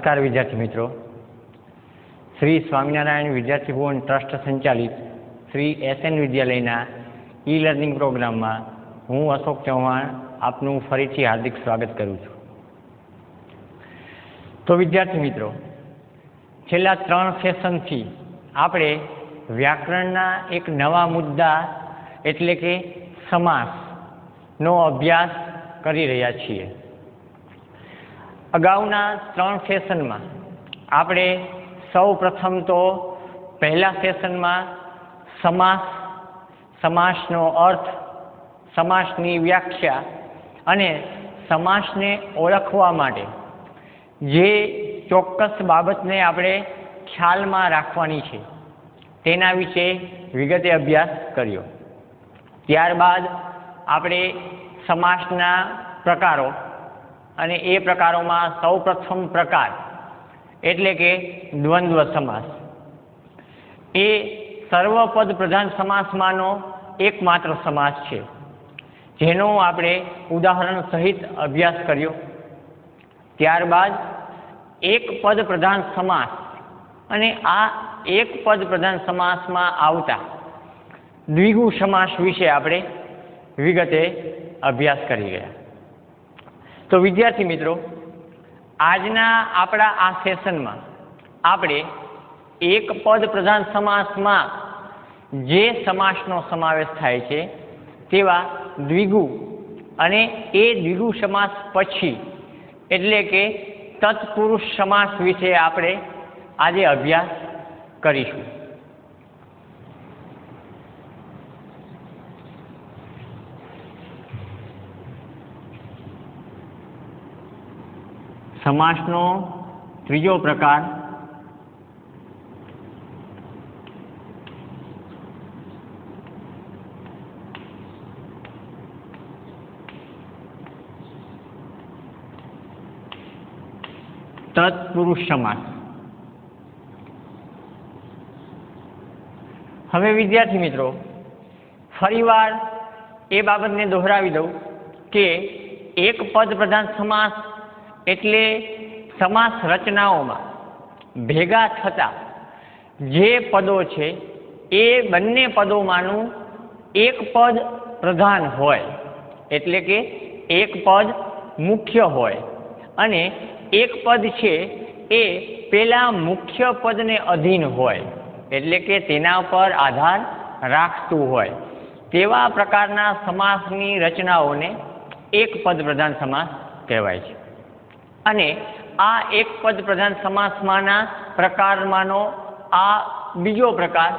નમસ્કાર વિદ્યાર્થી મિત્રો. શ્રી સ્વામિનારાયણ વિદ્યાર્થી ભુવન ટ્રસ્ટ સંચાલિત શ્રી એસએન વિદ્યાલયના ઈ લર્નિંગ પ્રોગ્રામમાં હું અશોક ચૌહાણ આપનું ફરીથી હાર્દિક સ્વાગત કરું છું. તો વિદ્યાર્થી મિત્રો, છેલ્લા ત્રણ સેશનથી આપણે વ્યાકરણના એક નવા મુદ્દા એટલે કે સમાસનો અભ્યાસ કરી રહ્યા છીએ. અગાઉના ત્રણ સેશનમાં આપણે સૌ પ્રથમ તો પહેલા સેશનમાં સમાસ, સમાસનો અર્થ, સમાસની વ્યાખ્યા અને સમાસને ઓળખવા માટે જે ચોક્કસ બાબતને આપણે ખ્યાલમાં રાખવાની છે, તેના વિશે વિગતે અભ્યાસ કર્યો. ત્યારબાદ આપણે સમાસના પ્રકારો અને એ પ્રકારોમાં સૌ પ્રથમ પ્રકાર એટલે કે દ્વંદ્વ સમાસ. એ સર્વપદ પ્રધાન સમાસમાંનો એકમાત્ર સમાસ છે. જેનો આપણે ઉદાહરણ સહિત અભ્યાસ કર્યો. ત્યારબાદ એક પદ પ્રધાન સમાસ અને આ એક પદ પ્રધાન સમાસમાં આવતા દ્વિગુ સમાસ વિશે આપણે વિગતે અભ્યાસ કરી ગયા. તો વિદ્યાર્થી મિત્રો, આજના આપણા આ સેશનમાં આપણે એક પદ પ્રધાન સમાસમાં જે સમાસનો સમાવેશ થાય છે તેવા દ્વિગુ અને એ દ્વિગુ સમાસ પછી, એટલે કે તત્પુરુષ સમાસ વિશે આપણે આજે અભ્યાસ કરીશું. સમાસનો ત્રીજો પ્રકાર તત્પુરુષ સમાસ. હવે વિદ્યાર્થી મિત્રો, ફરીવાર એ બાબતને દોહરાવી દઉં કે એક પદ પ્રધાન સમાસ એટલે સમાસ રચનાઓમાં ભેગા થતા જે પદો છે, એ બંને પદોમાંનું એક પદ પ્રધાન હોય, એટલે કે એક પદ મુખ્ય હોય. અને એક પદ છે, એ પેલા મુખ્ય પદને અધીન હોય, એટલે કે તેના પર આધાર રાખતું હોય. તેવા પ્રકારના સમાસની રચનાઓને એક પદ પ્રધાન સમાસ કહેવાય છે. અને આ એક પદ પ્રધાન સમાસમાંના પ્રકારમાંનો આ બીજો પ્રકાર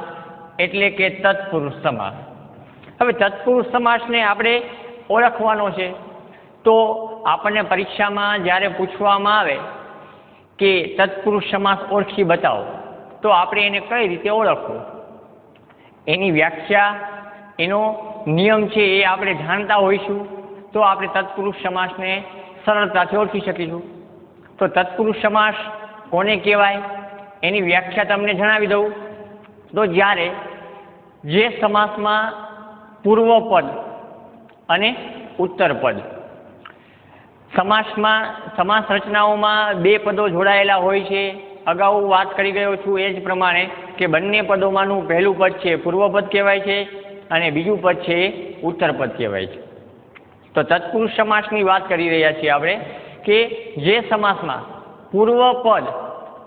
એટલે કે તત્પુરુષ સમાસ. હવે તત્પુરુષ સમાસને આપણે ઓળખવાનો છે. તો આપણને પરીક્ષામાં જ્યારે પૂછવામાં આવે કે તત્પુરુષ સમાસ ઓળખી બતાવો, તો આપણે એને કઈ રીતે ઓળખવું? એની વ્યાખ્યા, એનો નિયમ છે એ આપણે જાણતા હોઈશું. તો આપણે તત્પુરુષ સમાસને સરળતાથી ઓળખી શકીશું તો તત્પુરુષ સમાસ કોને કહેવાય? એની વ્યાખ્યા તમને જણાવી દઉં. તો જ્યારે જે સમાસમાં પૂર્વપદ અને ઉત્તરપદ સમાસમાં સમાસ રચનાઓમાં બે પદો જોડાયેલા હોય છે, અગાઉ વાત કરી ગયો છું એ જ પ્રમાણે કે બંને પદોમાંનું પહેલું પદ છે પૂર્વપદ કહેવાય છે અને બીજું પદ છે એ ઉત્તરપદ કહેવાય છે. તો તત્પુરુષ સમાસની વાત કરી રહ્યા છીએ આપણે કે જે સમાસમાં પૂર્વપદ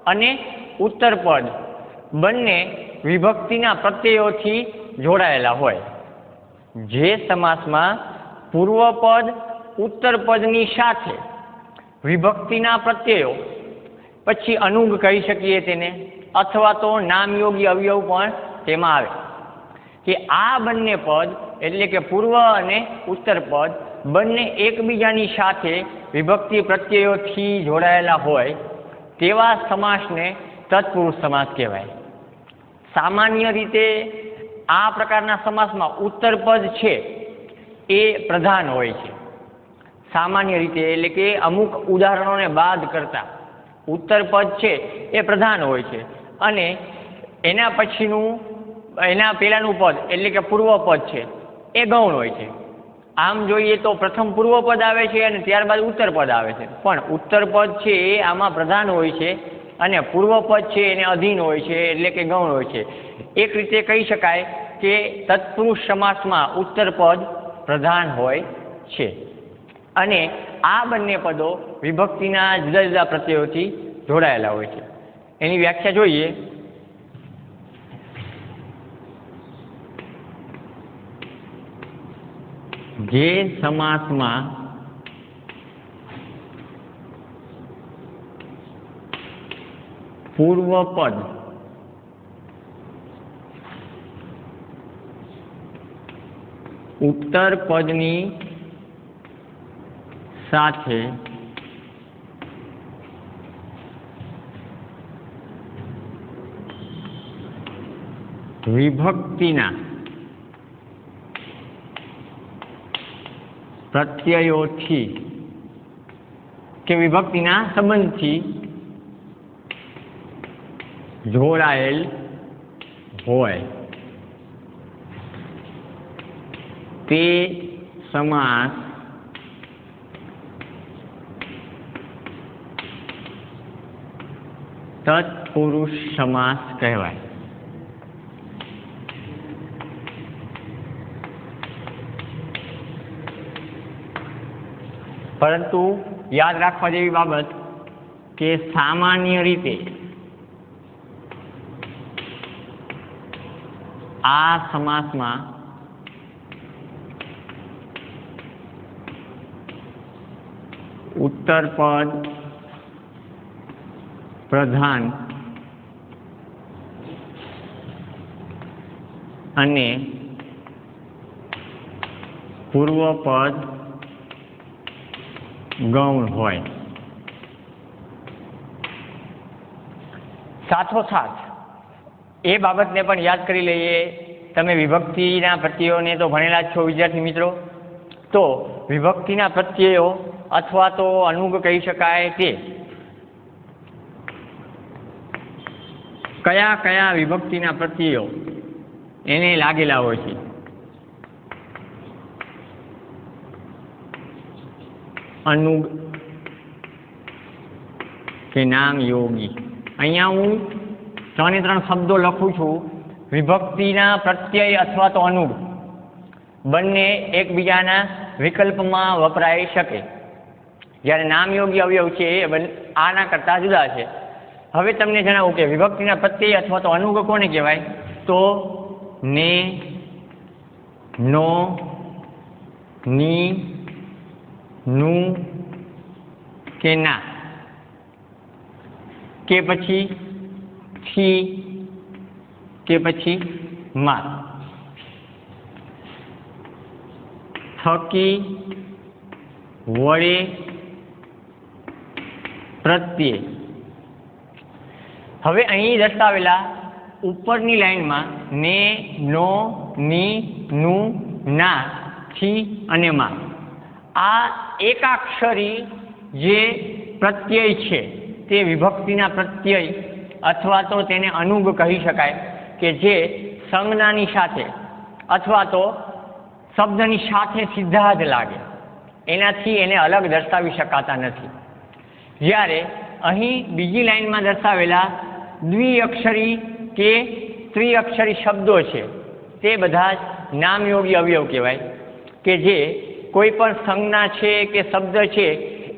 અને ઉત્તરપદ બંને વિભક્તિના પ્રત્યયોથી જોડાયેલા હોય. જે સમાસમાં પૂર્વપદ ઉત્તરપદની સાથે વિભક્તિના પ્રત્યયો, પછી અનુગ કહી શકીએ તેને, અથવા તો નામયોગી અવયવ પણ તેમાં આવે. કે આ બંને પદ એટલે કે પૂર્વ અને ઉત્તર પદ બંને એકબીજાની સાથે વિભક્તિ પ્રત્યયોથી જોડાયેલા હોય તેવા સમાસને તત્પુરુષ સમાસ કહેવાય. સામાન્ય રીતે આ પ્રકારના સમાસમાં ઉત્તર પદ છે એ પ્રધાન હોય છે. સામાન્ય રીતે એટલે કે અમુક ઉદાહરણોને બાદ કરતા ઉત્તર પદ છે એ પ્રધાન હોય છે અને એના પછીનું, એના પહેલાંનું પદ એટલે કે પૂર્વ પદ છે એ ગૌણ હોય છે. આમ જોઈએ તો પ્રથમ પૂર્વ પદ આવે છે અને ત્યારબાદ ઉત્તર પદ આવે છે. પણ ઉત્તર પદ છે એ આમાં પ્રધાન હોય છે અને પૂર્વ પદ છે એને અધીન હોય છે, એટલે કે ગૌણ હોય છે. એક રીતે કહી શકાય કે તત્પુરુષ સમાસમાં ઉત્તર પદ પ્રધાન હોય છે. અને આ બંને પદો વિભક્તિના જુદા જુદા પ્રત્યયોથી જોડાયેલા હોય છે. એની વ્યાખ્યા જોઈએ. જે સમાસમાં પૂર્વ પદ ઉત્તર પદની સાથે વિભક્તિના પ્રત્યયોથી કે વિભક્તિના સંબંધથી જોડાયેલ હોય. તે સમાસ તત્પુરુષ સમાસ કહેવાય. પરંતુ યાદ રાખવા જેવી બાબત કે સામાન્ય રીતે આ સમાસમાં ઉત્તર પદ પ્રધાન અને પૂર્વ પદ ગૌણ હોય. સાથોસાથ, એ બાબતને પણ યાદ કરી લઈએ. તમે વિભક્તિના પ્રત્યયોને તો ભણેલા જ છો, વિદ્યાર્થી મિત્રો. તો વિભક્તિના પ્રત્યયો અથવા તો અનુગ કહી શકાય તે કયા કયા વિભક્તિના પ્રત્યયો એને લાગેલા હોય છે? અનુગ કે નામ યોગી. અહીંયા હું ત્રણે ત્રણ શબ્દો લખું છું. વિભક્તિના પ્રત્યય અથવા તો અનુગ. બંને એકબીજાના વિકલ્પમાં વપરાઈ શકે. જ્યારે નામયોગી અવયવ છે, એ આના કરતાં જુદા છે. હવે તમને જણાવું કે વિભક્તિના પ્રત્યય અથવા તો અનુગ કોને કહેવાય? તો ને, નો, ની નું કે ના? કે પછી થી? કે પછી માં? થકી વડે પ્રત્યે હવે અહીં દર્શાવેલા ઉપરની લાઈનમાં ને નો, ની, નું, ના છી અને માં. આ એકાક્ષરી જે પ્રત્યય છે, તે વિભક્તિના પ્રત્યય અથવા તો તેને અનુગ કહી શકાય કે જે સંજ્ઞાની સાથે અથવા તો શબ્દની સાથે સીધા જ લાગે. એનાથી એને અલગ દર્શાવી શકાતા નથી. જ્યારે અહીં બીજી લાઈનમાં દર્શાવેલા દ્વિઅક્ષરી કે ત્રિઅક્ષરી શબ્દો છે, તે બધા જ નામયોગી અવયવ કહેવાય કે જે કોઈ પણ સંજ્ઞા છે કે શબ્દ છે,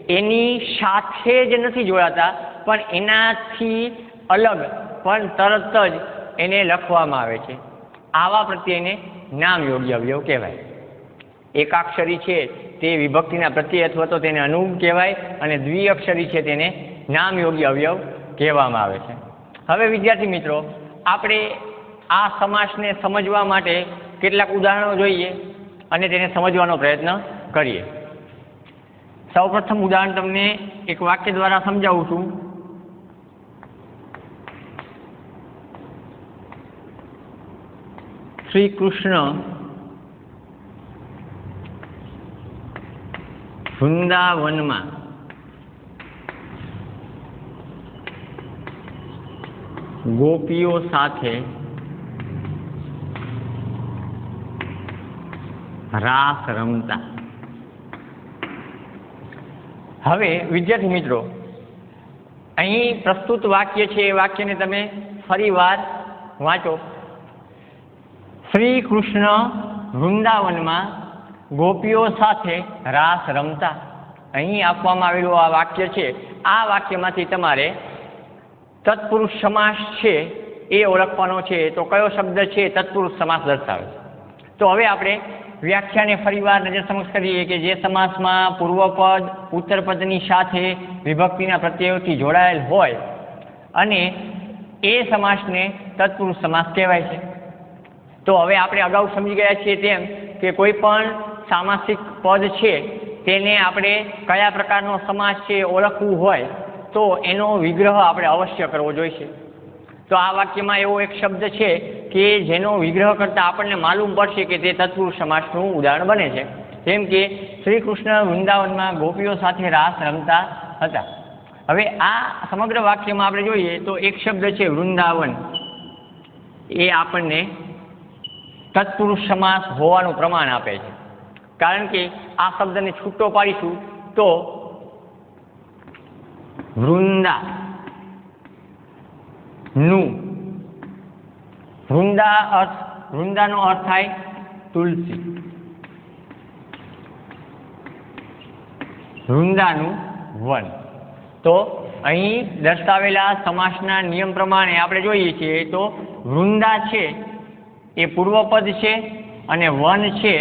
એની સાથે જ નથી જોડાતા, પણ એનાથી અલગ, પણ તરત જ એને લખવામાં આવે છે. આવા પ્રત્યેને યોગ્ય અવયવ કહેવાય. એકાક્ષરી છે તે વિભક્તિના પ્રત્યય અથવા તો તેને અનુગ કહેવાય અને દ્વિઅક્ષરી છે તેને નામ યોગ્ય અવયવ કહેવામાં આવે છે. હવે વિદ્યાર્થી મિત્રો, આપણે આ સમાસને સમજવા માટે કેટલાક ઉદાહરણો જોઈએ. અને તેને સમજવાનો પ્રયત્ન કરીએ. સૌપ્રથમ ઉદાહરણ તમને એક વાક્ય દ્વારા સમજાવું છું. શ્રી કૃષ્ણ વૃંદાવનમાં ગોપીઓ સાથે રાસ રમતા. હવે, વિદ્યાર્થી મિત્રો, અહીં પ્રસ્તુત વાક્ય છે એ વાક્યને તમે ફરી વાર વાંચો. શ્રી કૃષ્ણ વૃંદાવનમાં ગોપીઓ સાથે રાસ રમતા. અહીં આપવામાં આવેલું આ વાક્ય છે. આ વાક્યમાંથી તમારે તત્પુરુષ સમાસ છે એ ઓળખવાનો છે. તો કયો શબ્દ છે તત્પુરુષ સમાસ દર્શાવે તો હવે આપણે વ્યાખ્યાને ફરીવાર નજર સમક્ષ કરીએ કે જે સમાસમાં પૂર્વપદ, ઉત્તરપદની સાથે વિભક્તિના પ્રત્યયોથી જોડાયેલ હોય અને એ સમાસને તત્પુરુષ સમાસ કહેવાય છે. તો હવે આપણે અગાઉ સમજી ગયા છીએ તેમ કે કોઈ પણ સામાસિક પદ છે તેને આપણે કયા પ્રકારનો સમાસ છે ઓળખવું હોય તો એનો વિગ્રહ આપણે અવશ્ય કરવો જોઈશે. તો આ વાક્યમાં એવો એક શબ્દ છે કે જેનો વિગ્રહ કરતાં આપણને માલુમ પડશે કે તે તત્પુરુષ સમાસનું ઉદાહરણ બને છે. જેમ કે શ્રી કૃષ્ણ વૃંદાવનમાં ગોપીઓ સાથે રાસ રમતા હતા. હવે આ સમગ્ર વાક્યમાં આપણે જોઈએ તો એક શબ્દ છે વૃંદાવન. એ આપણને તત્પુરુષ સમાસ હોવાનું પ્રમાણ આપે છે. કારણ કે આ શબ્દને છૂટો પાડીશું તો વૃંદા નું. વૃંદા અર્થ વૃંદાનો અર્થ થાય તુલસી. વૃંદાનું વન. તો અહીં દર્શાવેલા સમાસના નિયમ પ્રમાણે આપણે જોઈએ છીએ તો વૃંદા છે એ પૂર્વપદ છે અને વન છે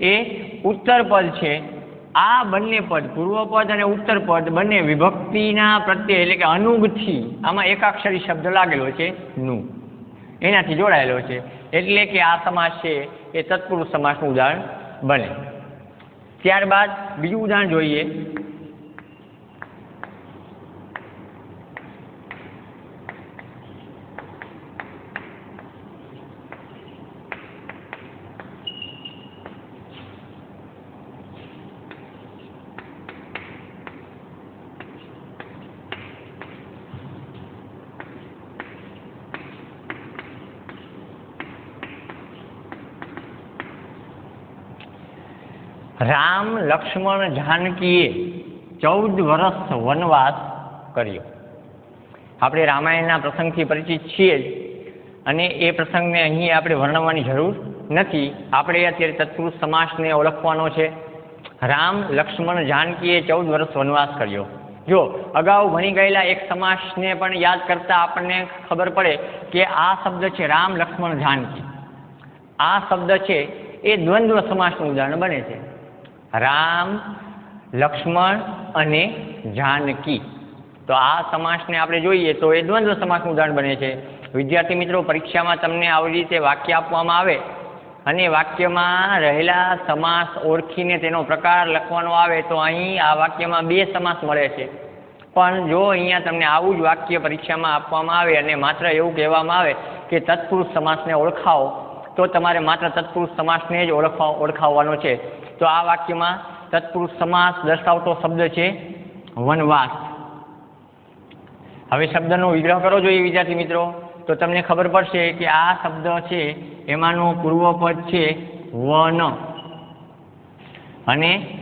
એ ઉત્તરપદ છે. આ બંને પદ પૂર્વપદ અને ઉત્તરપદ બંને વિભક્તિના પ્રત્યે એટલે કે અનુગથી આમાં એકાક્ષરી શબ્દ લાગેલો છે, નું. એનાથી જોડાયેલો છે. એટલે કે આ સમાસ છે, એ તત્પુરુષ સમાસનું ઉદાહરણ બને. ત્યારબાદ બીજું ઉદાહરણ જોઈએ. રામ લક્ષ્મણ જાનકીએ ચૌદ વર્ષ વનવાસ કર્યો. આપણે રામાયણના પ્રસંગથી પરિચિત છીએ જ. અને એ પ્રસંગને અહીં આપણે વર્ણવવાની જરૂર નથી. આપણે અત્યારે તત્પુરુષ સમાસને ઓળખવાનો છે. રામ લક્ષ્મણ જાનકીએ ચૌદ વર્ષ વનવાસ કર્યો. જો, અગાઉ ભણી ગયેલા એક સમાસને પણ યાદ કરતા આપણને ખબર પડે કે આ શબ્દ છે રામ લક્ષ્મણ જાનકી. આ શબ્દ છે એ દ્વંદ્વ સમાસનું ઉદાહરણ બને છે. રામ, લક્ષ્મણ અને જાનકી. તો આ સમાસને આપણે જોઈએ તો એ દ્વંદ્વ સમાસનું ઉદાહરણ બને છે. વિદ્યાર્થી મિત્રો, પરીક્ષામાં તમને આવી રીતે વાક્ય આપવામાં આવે અને વાક્યમાં રહેલા સમાસ ઓળખીને તેનો પ્રકાર લખવાનો આવે તો અહીં આ વાક્યમાં બે સમાસ મળે છે. પણ જો અહીંયા તમને આવું જ વાક્ય પરીક્ષામાં આપવામાં આવે અને માત્ર એવું કહેવામાં આવે કે તત્પુરુષ સમાસને ઓળખાવો તો તમારે માત્ર તત્પુરુષ સમાસને જ ઓળખવા ઓળખાવવાનો છે. તો આ વાક્યમાં તત્પુરુષ સમાસ દર્શાવતો શબ્દ છે વનવાસ. હવે શબ્દનો વિગ્રહ કરો જોઈએ વિદ્યાર્થી મિત્રો. તો તમને ખબર પડશે કે આ શબ્દ છે એમાંનું પૂર્વપદ છે વન. અને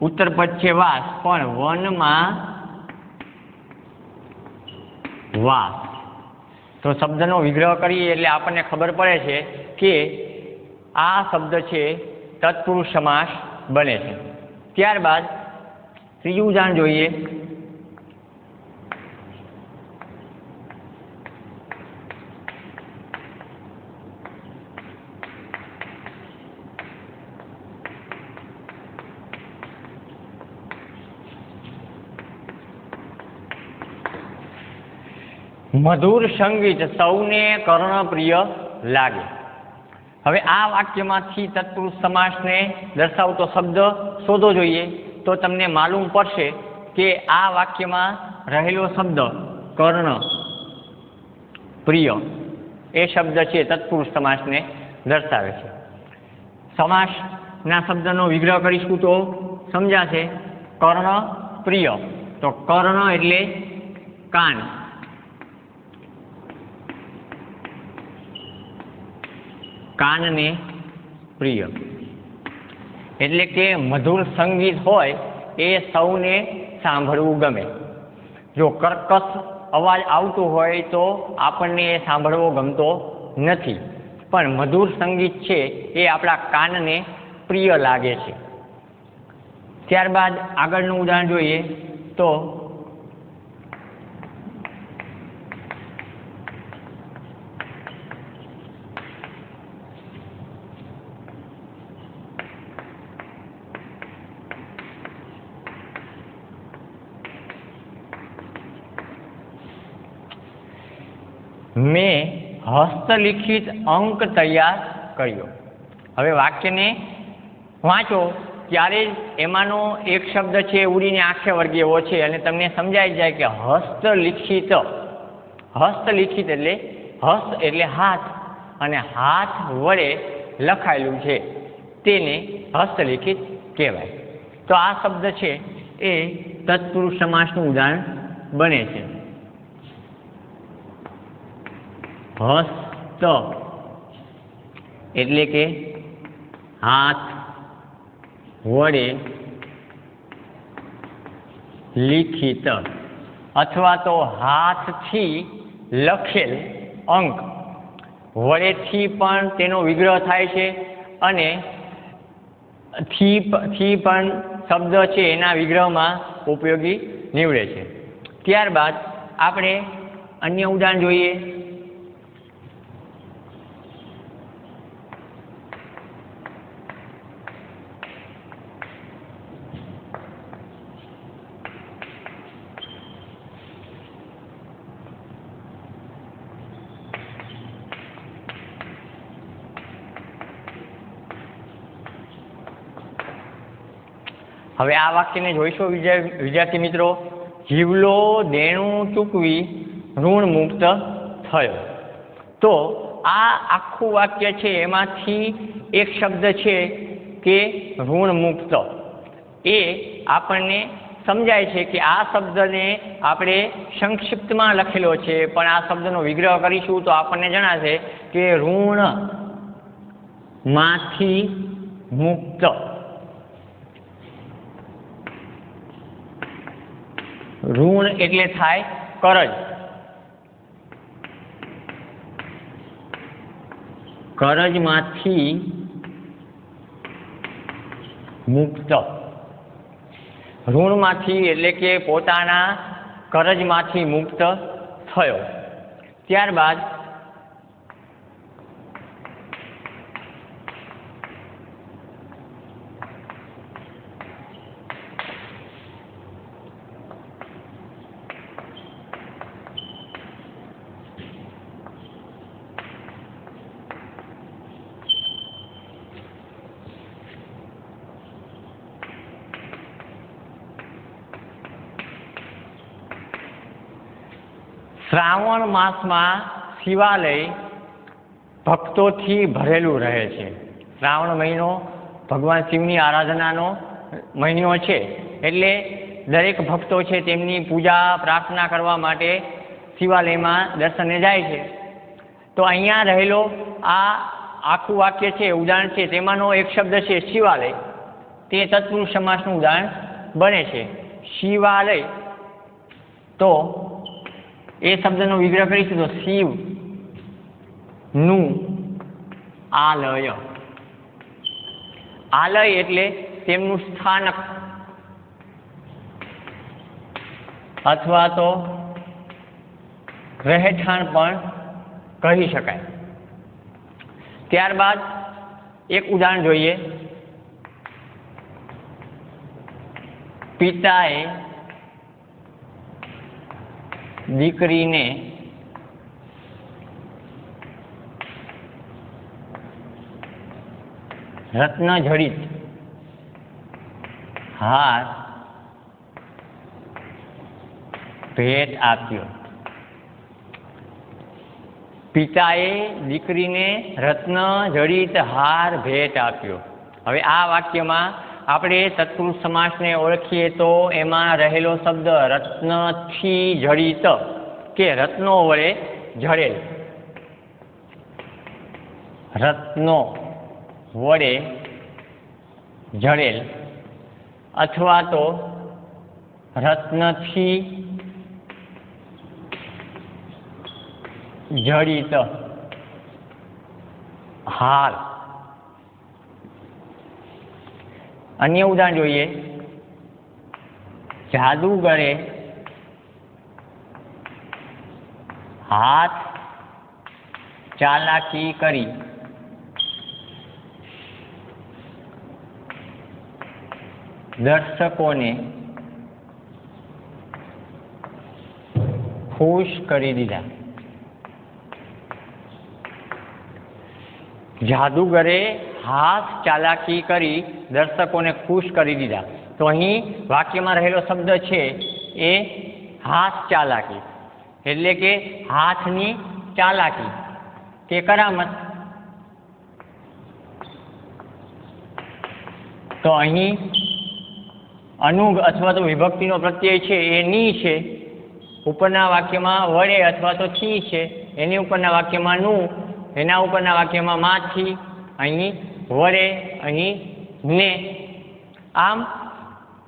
ઉત્તરપદ છે વાસ. પણ વનમાં વાસ. તો શબ્દનો વિગ્રહ કરીએ એટલે આપણને ખબર પડે છે કે આ શબ્દ છે તત્પુરુષ સમાસ બને છે. ત્યારબાદ ત્રીજું ઉદાહરણ જોઈએ. મધુર સંગીત સૌને કર્ણપ્રિય લાગે. હવે આ વાક્યમાંથી તત્પુરુષ સમાસને દર્શાવતો શબ્દ શોધો જોઈએ તો તમને માલુમ પડશે કે આ વાક્યમાં રહેલો શબ્દ કર્ણ પ્રિય એ શબ્દ છે તત્પુરુષ સમાસને દર્શાવે છે. સમાસના શબ્દનો વિગ્રહ કરીશું તો સમજાશે કર્ણ પ્રિય તો કર્ણ એટલે કાન. કાનને પ્રિય. એટલે કે મધુર સંગીત હોય એ સૌને સાંભળવું ગમે. જો કર્કશ અવાજ આવતો હોય તો આપણને એ સાંભળવો ગમતો નથી. પણ મધુર સંગીત છે એ આપણા કાનને પ્રિય લાગે છે. ત્યારબાદ આગળનું ઉદાહરણ જોઈએ તો મેં હસ્તલિખિત અંક તૈયાર કર્યો. હવે વાક્યને વાંચો. ત્યારે એમાંનો એક શબ્દ છે, ઉડીને આંખે વળગે એવો છે, અને તમને સમજાઈ જાય કે હસ્તલિખિત. હસ્તલિખિત એટલે હસ્ત એટલે હાથ, અને હાથ વડે લખાયેલું છે. તેને હસ્તલિખિત કહેવાય. તો આ શબ્દ છે, એ તત્પુરુષ સમાસનું ઉદાહરણ બને છે. હસ્ત એટલે કે હાથ વડે લિખિત અથવા તો હાથથી લખેલ અંક. વડેથી પણ તેનો વિગ્રહ થાય છે અને થી થી પણ શબ્દ છે એના વિગ્રહમાં ઉપયોગી નીવડે છે. ત્યારબાદ આપણે અન્ય ઉદાહરણ જોઈએ. હવે આ વાક્યને જોઈશું વિદ્યા- વિદ્યાર્થી મિત્રો, જીવલો દેણું ચૂકવી ઋણ મુક્ત થયો. તો આ આખું વાક્ય છે, એમાંથી એક શબ્દ છે કે ઋણ મુક્ત. એ આપણને સમજાય છે કે આ શબ્દને આપણે સંક્ષિપ્તમાં લખેલો છે, પણ આ શબ્દનો વિગ્રહ કરીશું તો આપણને જણાશે કે ઋણમાંથી મુક્ત. ઋણ એટલે થાય કરજ. કરજમાંથી મુક્ત. ઋણમાંથી એટલે કે પોતાના કરજમાંથી મુક્ત થયો. ત્યારબાદ શ્રાવણ માસમાં શિવાલય ભક્તોથી ભરેલું રહે છે. શ્રાવણ મહિનો ભગવાન શિવની આરાધનાનો મહિનો છે. એટલે દરેક ભક્તો છે તેમની પૂજા, પ્રાર્થના કરવા માટે શિવાલયમાં દર્શને જાય છે. તો અહીંયા રહેલો આ આખું વાક્ય છે, ઉદાહરણ છે, તેમાંનો એક શબ્દ છે શિવાલય. તે તત્પુરુષ સમાસનું ઉદાહરણ બને છે. શિવાલય. તો એ શબ્દનો વિગ્રહ કરીશું તો શિવ. નું. આલય. આલય એટલે તેમનું સ્થાનક. અથવા તો રહેઠાણ પણ કહી શકાય. ત્યારબાદ એક ઉદાહરણ જોઈએ. પિતાએ દીકરીને રત્ન જડિત હાર ભેટ આપ્યો. પિતાએ દીકરીને રત્ન જડિત હાર ભેટ આપ્યો. હવે આ વાક્યમાં આપણે તત્પુરુષ સમાસને ઓળખીએ તો એમાં રહેલો શબ્દ રત્નથી જડિત કે રત્નો વડે જડેલ. રત્નો વડે જડેલ અથવા તો રત્નથી જડિત હાર. અન્ય ઉદાહરણ જોઈએ. જાદુગરે હાથ ચાલાકી કરી. દર્શકોને ખુશ કરી દીધા. જાદુગરે હાથ ચાલાકી કરી દર્શકોને ખુશ કરી દીધા. તો અહીં વાક્યમાં રહેલો શબ્દ છે એ હાથ ચાલાકી. એટલે કે હાથની ચાલાકી. કે કરામત? તો અહીં અનુગ અથવા તો વિભક્તિનો પ્રત્યય છે એ ની છે. ઉપરના વાક્યમાં વડે અથવા તો થી છે. એની ઉપરના વાક્યમાં નું, એના ઉપરના વાક્યમાં માથી અહીં વડે અહીં ને. આમ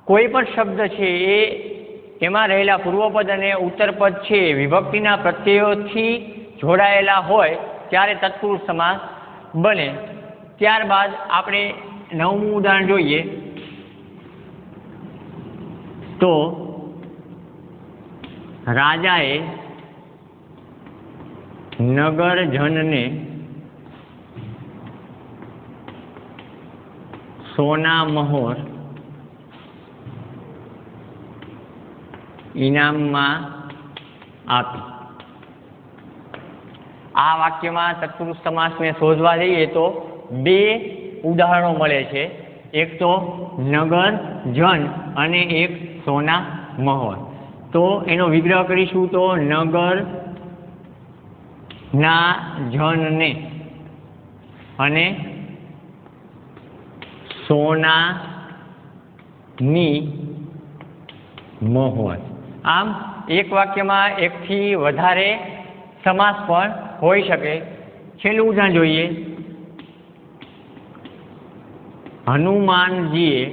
કોઈ પણ શબ્દ છે એ એમાં રહેલા પૂર્વપદ અને ઉત્તરપદ છે, વિભક્તિના પ્રત્યયોથી જોડાયેલા હોય ત્યારે તત્પુરુષ સમાસ બને. ત્યારબાદ આપણે નવમું ઉદાહરણ જોઈએ. તો રાજાએ નગરજનને સોના મહોર ઇનામમાં આપી. આ વાક્યમાં તત્પુરુષ સમાસને શોધવા જઈએ તો બે ઉદાહરણો મળે છે. એક તો નગર, જન અને એક સોના મહોર. તો એનો વિગ્રહ કરીશું તો નગર, ના, જનને અને સોનાની મોહર. આમ એક વાક્યમાં એકથી વધારે સમાસ પણ હોઈ શકે. છેલ્લું ઉદાહરણ જોઈએ. હનુમાનજીએ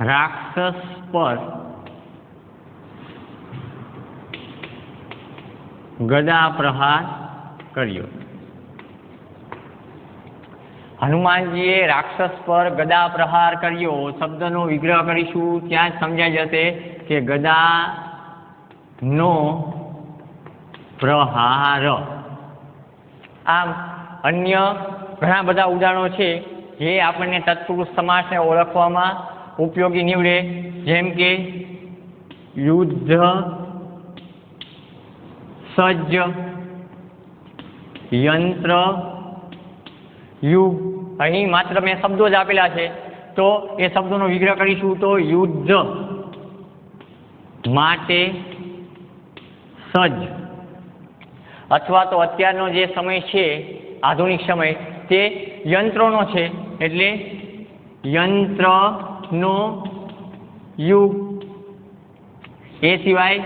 રાક્ષસ પર ગદા પ્રહાર કર્યો. હનુમાનજીએ રાક્ષસ પર ગદા પ્રહાર કર્યો, શબ્દનો વિગ્રહ કરીશું. ત્યાં જ સમજાઈ જશે કે ગદા નો પ્રહાર. આમ અન્ય ઘણા બધા ઉદાહરણો છે જે આપણને તત્પુરુષ સમાસને ઓળખવામાં ઉપયોગી નીવડે. જેમ કે યુદ્ધ, સજ્જ, યંત્ર, યુગ અહીં માત્ર મેં શબ્દો જ આપેલા છે. તો એ શબ્દોનો વિગ્રહ કરીશું તો યુદ્ધ માટે સજ્જ. અથવા તો અત્યારનો જે સમય છે, આધુનિક સમય, તે યંત્રોનો છે. એટલે યંત્રનો યુગ. એ સિવાય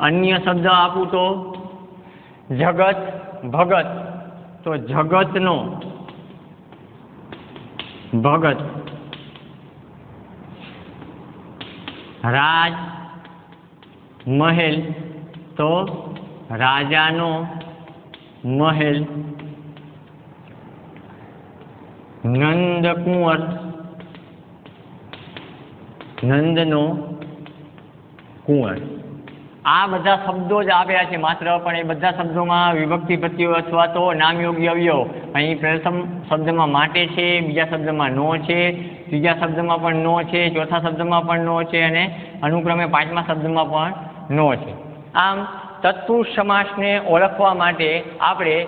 અન્ય શબ્દ આપું તો જગત ભગત. તો જગતનો ભગત રાજ મહેલ તો રાજાનો મહેલ. નંદકુંવર નંદનો કુંવર. આ બધા શબ્દો જ આપ્યા છે માત્ર, પણ એ બધા શબ્દોમાં વિભક્તિ પ્રત્યયો અથવા તો નામયોગી અવયવ અહીં પ્રથમ શબ્દમાં માટે છે, બીજા શબ્દમાં નો છે, ત્રીજા શબ્દમાં પણ નો છે, ચોથા શબ્દમાં પણ નો છે અને અનુક્રમે પાંચમા શબ્દમાં પણ નો છે. આમ તત્પુરુષ સમાસને ઓળખવા માટે આપણે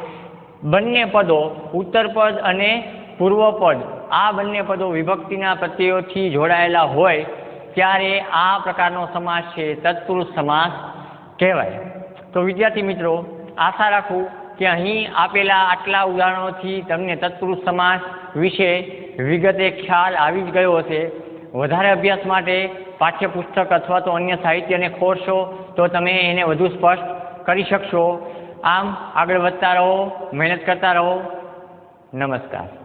બંને પદો ઉત્તરપદ અને પૂર્વપદ આ બંને પદો વિભક્તિના પ્રત્યયોથી જોડાયેલા હોય ત્યારે આ પ્રકારનો સમાસ છે તત્પુરુષ સમાસ કહેવાય. તો વિદ્યાર્થી મિત્રો, આશા રાખું કે અહીં આપેલા આટલા ઉદાહરણોથી તમને તત્પુરુષ સમાસ વિશે વિગતે ખ્યાલ આવી જ ગયો હશે. વધારે અભ્યાસ માટે પાઠ્યપુસ્તક અથવા તો અન્ય સાહિત્યને ખોરશો તો તમે એને વધુ સ્પષ્ટ કરી શકશો. આમ આગળ વધતા રહો, મહેનત કરતા રહો. નમસ્કાર.